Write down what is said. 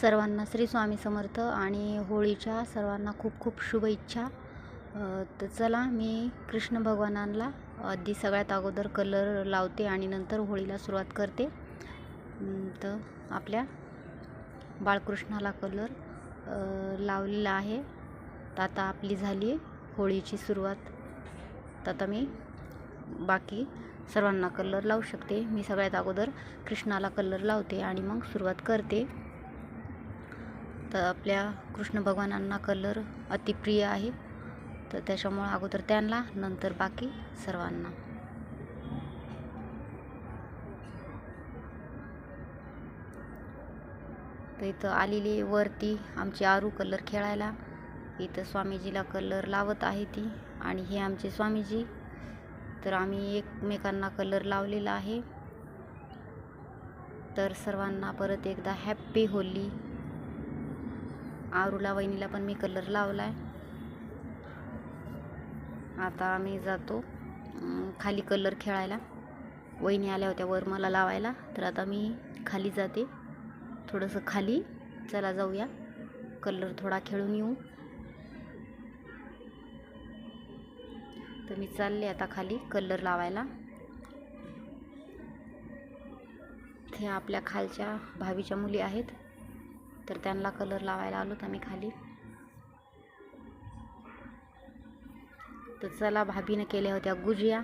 सर्वांना श्री स्वामी समर्थ आणि होळीच्या सर्वांना खूप खूप शुभेच्छा. तर चला मी कृष्ण भगवानांना आधी सगळ्यात अगोदर कलर लावते आणि नंतर होळीला सुरुवात करते. तर आपल्या बाळकृष्णाला कलर लावलेला आहे. तर आता आपली झाली होळीची सुरुवात. तर आता मी बाकी सर्वांना कलर लावू शकते. मी सगळ्यात अगोदर कृष्णाला कलर लावते आणि मग सुरुवात करते. तर आपल्या कृष्ण भगवानांना कलर अतिप्रिय आहे. तर त्याच्यामुळं अगोदर त्यांना नंतर बाकी सर्वांना. तर इथं आलेली वरती आमची आरू कलर खेळायला. इथं स्वामीजीला कलर लावत आहे ती आणि हे आमचे स्वामीजी. तर आम्ही एकमेकांना कलर लावलेला आहे. तर सर्वांना परत एकदा हॅप्पी होली. आरूला वहिनीला पण मी कलर लावला आहे आता आम्ही जातो खाली कलर खेळायला. वहिनी आल्या होत्या वर मला लावायला तर आता मी खाली जाते. थोडंसं खाली चला जाऊया. कलर थोडा खेळून येऊ. तर मी चालले आता खाली कलर लावायला. हे आपल्या खालच्या भावीच्या मुली आहेत. तर त्यांना कलर लावायला आलो तर आम्ही खाली. तर चला भाभीनं केल्या होत्या गुजिया.